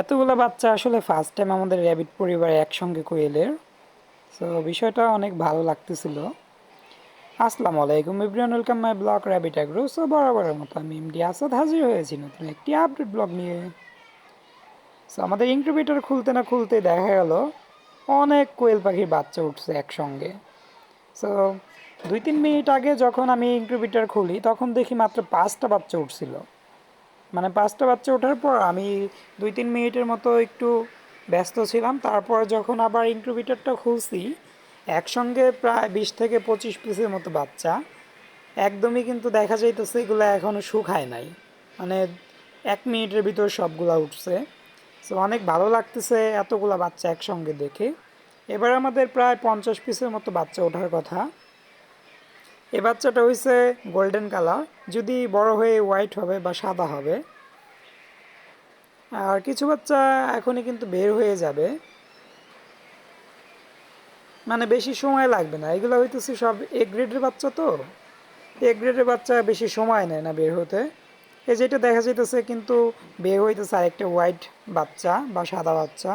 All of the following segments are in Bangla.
এতগুলো বাচ্চা আসলে ফার্স্ট টাইম আমাদের র্যাবিট পরিবারে একসঙ্গে কোয়েলের সো বিষয়টা অনেক ভালো লাগতেছিল। আসসালামু আলাইকুম everyone welcome my blog rabbit agro so বরাবরের মতো আমি এমডি আসাদ হাজির হয়েছি নতুন একটি আপডেট ব্লগ নিয়ে। সো আমাদের ইনকিউবেটর খুলতে না খুলতে দেখা গেল, অনেক কোয়েল পাখির বাচ্চা উঠছে একসঙ্গে। সো দুই তিন মিনিট আগে যখন আমি ইনকিউবেটর খুলি, তখন দেখি মাত্র পাঁচটা বাচ্চা উঠছিল। মানে পাঁচটা বাচ্চা ওঠার পর আমি দুই, তিন মিনিটের মতো একটু ব্যস্ত ছিলাম। তারপর যখন আবার ইনকিউবেটরটা খুলছি, একসঙ্গে প্রায় বিশ থেকে পঁচিশ পিসের মতো বাচ্চা। একদমই কিন্তু দেখা যাইতেছে এগুলো এখনও শুকায় নাই। মানে এক মিনিটের ভিতর সবগুলা উঠছে। সো অনেক ভালো লাগতেছে এতগুলা বাচ্চা একসঙ্গে দেখে। এবার আমাদের প্রায় পঞ্চাশ পিসের মতো বাচ্চা ওঠার কথা। এ বাচ্চাটা হয়েছে গোল্ডেন কালার যদি বড় হয়ে হোয়াইট হবে বা সাদা হবে। আর কিছু বাচ্চা এখনই কিন্তু বের হয়ে যাবে। মানে বেশি সময় লাগবে না। এগুলো হইতেছে সব এ গ্রেডের বাচ্চা তো। এ গ্রেডের বাচ্চা বেশি সময় নেয় না বের হতে। এ যেটা দেখা যাইতেছে কিন্তু বের হইতেছে আরেকটা হোয়াইট বাচ্চা বা সাদা বাচ্চা।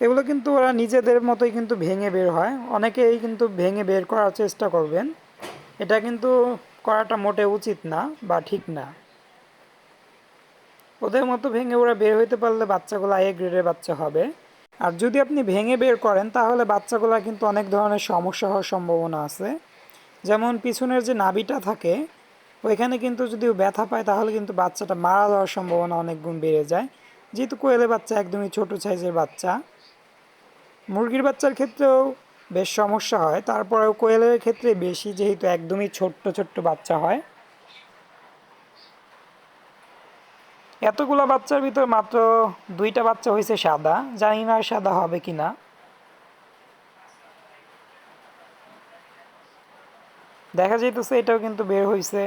এগুলো কিন্তু ওরা নিজেদের মতোই কিন্তু ভেঙে বের হয়। অনেকেই কিন্তু ভেঙে বের করার চেষ্টা করবেন। এটা কিন্তু করাটা মোটে উচিত না বা ঠিক না। ওদের মতো ভেঙে ওরা বের হইতে পারলে বাচ্চাগুলো এ গ্রেডের বাচ্চা হবে। আর যদি আপনি ভেঙে বের করেন, তাহলে বাচ্চাগুলো কিন্তু অনেক ধরনের সমস্যা হওয়ার সম্ভাবনা আছে। যেমন পিছনের যে নাবিটা থাকে, ওইখানে কিন্তু যদি ব্যথা পায়, তাহলে কিন্তু বাচ্চাটা মারা যাওয়ার সম্ভাবনা অনেক গুণ বেড়ে যায়। যেহেতু কোয়েলের বাচ্চা একদমই ছোট সাইজের বাচ্চা মুরগির বাচ্চার ক্ষেত্রেও বেশ সমস্যা হয়। তারপরেও কোয়েলের ক্ষেত্রে বেশি, যেহেতু একদমই ছোট্ট ছোট্ট বাচ্চা হয়। এতগুলো বাচ্চার ভিতর মাত্র দুইটা বাচ্চা হয়েছে সাদা। জানি না সাদা হবে কি না দেখা যাইতেছে এটাও কিন্তু বের হয়েছে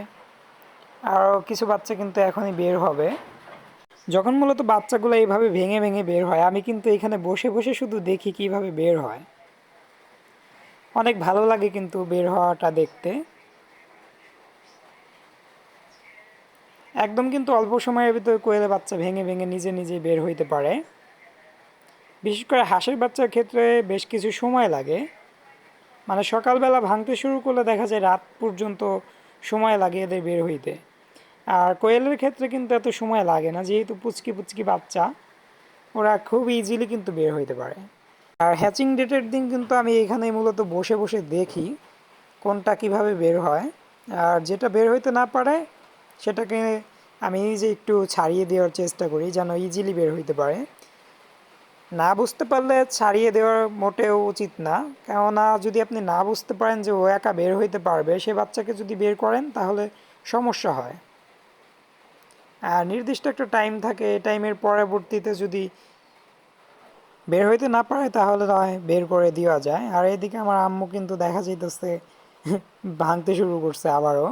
আরও কিছু বাচ্চা কিন্তু এখনই বের হবে। যখন মূলত বাচ্চাগুলো এইভাবে ভেঙে ভেঙে বের হয়, আমি কিন্তু এখানে বসে বসে শুধু দেখি কীভাবে বের হয়। অনেক ভালো লাগে কিন্তু বের হওয়াটা দেখতে। একদম কিন্তু অল্প সময়ের ভিতরে কোয়েলে বাচ্চা ভেঙে ভেঙে নিজে নিজে বের হইতে পারে। বিশেষ করে হাঁসের বাচ্চার ক্ষেত্রে বেশ কিছু সময় লাগে। মানে সকালবেলা ভাঙতে শুরু করলে দেখা যায় রাত পর্যন্ত সময় লাগে এদের বের হইতে। আর কোয়েলের ক্ষেত্রে কিন্তু এত সময় লাগে না, যেহেতু পুচকি পুচকি বাচ্চা, ওরা খুব ইজিলি কিন্তু বের হইতে পারে। আর হ্যাচিং ডেটের দিন কিন্তু আমি এখানে মূলত বসে বসে দেখি কোনটা কীভাবে বের হয়। আর যেটা বের হইতে না পারে, সেটাকে আমি নিজে একটু ছাড়িয়ে দেওয়ার চেষ্টা করি যেন ইজিলি বের হইতে পারে। না বুঝতে পারলে ছাড়িয়ে দেওয়ার মোটেও উচিত না, কেননা যদি আপনি না বুঝতে পারেন যে ও একা বের হইতে পারবে, সে বাচ্চাকে যদি বের করেন তাহলে সমস্যা হয়। নির্দিষ্ট একটা টাইম থাকে, এই টাইমের পরবর্তীতে যদি বের হইতে না পারে তাহলে নয়, বের করে দেওয়া যায়। আর এদিকে আমার আম্মু কিন্তু দেখা যাইতেছে, ভাঙতে শুরু করছে আবারও।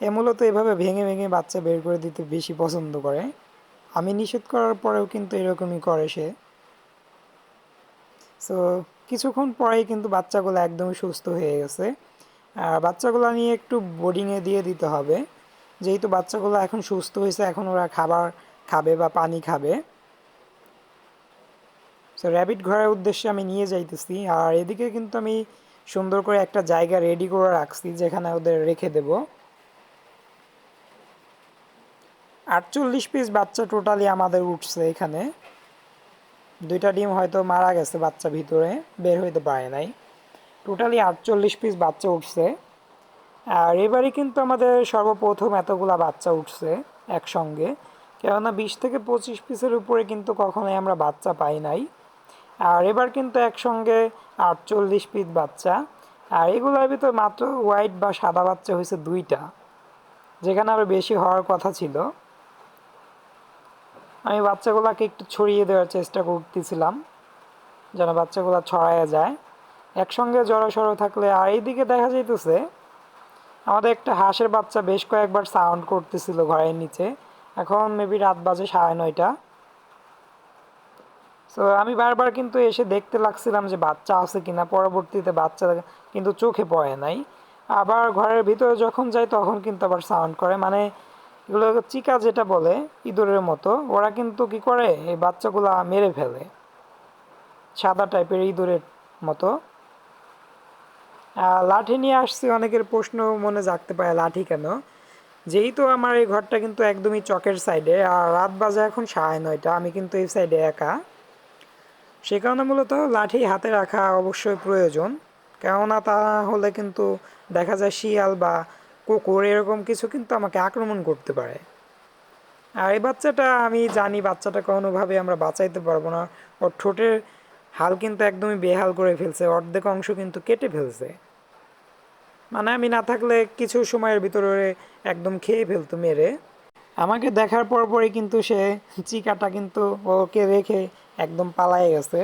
এ মূলত এভাবে ভেঙে ভেঙে বাচ্চা বের করে দিতে বেশি পছন্দ করে। আমি নিষেধ করার পরেও কিন্তু এরকমই করে সে। সো কিছুক্ষণ পরেই কিন্তু বাচ্চাগুলো একদমই সুস্থ হয়ে গেছে। আর বাচ্চাগুলো নিয়ে একটু বোর্ডিংয়ে দিয়ে দিতে হবে। যেহেতু বাচ্চাগুলো এখন সুস্থ হয়েছে, এখন ওরা খাবার খাবে বা পানি খাবে। সো র্যাবিট ঘরের উদ্দেশ্যে আমি নিয়ে যাইতেছি। আর এদিকে কিন্তু আমি সুন্দর করে একটা জায়গা রেডি করে রাখছি, যেখানে ওদের রেখে দেব। আটচল্লিশ পিস বাচ্চা টোটালি আমাদের উঠছে এখানে। দুইটা ডিম হয়তো মারা গেছে বাচ্চা ভিতরে, বের হইতে পারে নাই। টোটালি আটচল্লিশ পিস বাচ্চা উঠছে। আর এবারে কিন্তু আমাদের সর্বপ্রথম এতগুলা বাচ্চা উঠছে একসঙ্গে। কেননা বিশ থেকে পঁচিশ পিসের উপরে কিন্তু কখনোই আমরা বাচ্চা পাই নাই। আর এবার কিন্তু একসঙ্গে আটচল্লিশ পিস বাচ্চা। আর এগুলোর ভিতর মাত্র হোয়াইট বা সাদা বাচ্চা হয়েছে দুইটা, যেখানে আরও বেশি হওয়ার কথা ছিল। আমি বাচ্চাগুলোকে একটু ছড়িয়ে দেওয়ার চেষ্টা করতেছিলাম, যেন বাচ্চাগুলো ছড়ায় যায়। একসঙ্গে জড়ো থাকলে, আর এইদিকে দেখা যাইতেছে আমাদের একটা হাঁসের বাচ্চা বেশ কয়েকবার সাউন্ড করতেছিল ঘরের নিচে। এখন মেবি রাত বাজে সাড়ে নয়টা। সো আমি বারবার কিন্তু এসে দেখতে লাগছিলাম যে বাচ্চা আছে কিনা, পরবর্তীতে বাচ্চা কিন্তু চোখে পড়ে নাই। আবার ঘরের ভিতরে যখন যাই তখন কিন্তু আবার সাউন্ড করে। মানে এগুলো চিকা যেটা বলে, ইঁদুরের মতো, ওরা কিন্তু কি করে? এই বাচ্চাগুলা মেরে ফেলে। সাদা টাইপের ইঁদুরের মতো। লাঠি নিয়ে আসছি, অনেকের প্রশ্ন মনে জাগতে পারে, লাঠি কেন? যেহেতু আমার এই ঘরটা কিন্তু একদমই চকের সাইডে আর রাত বাজে এখন সাড়ে নয়টা, আমি কিন্তু এই সাইডে একা। সে কারণে মূলত লাঠি হাতে রাখা অবশ্যই প্রয়োজন। কেননা তা হলে কিন্তু দেখা যায় শিয়াল বা কুকুর এরকম কিছু কিন্তু আমাকে আক্রমণ করতে পারে। আর এই বাচ্চাটা, আমি জানি বাচ্চাটা কোনোভাবে আমরা বাঁচাইতে পারব না। ওর ঠোঁটের হাল কিন্তু একদমই বেহাল করে ফেলছে, অর্ধেক অংশ কিন্তু কেটে ফেলছে। মানে আমি না থাকলে কিছু সময়ের ভিতরে একদম খেয়ে ফেলতো মেরে। আমাকে দেখার পরপরই কিন্তু সে চিকাটা কিন্তু ওকে রেখে একদম পালায়ে গেছে।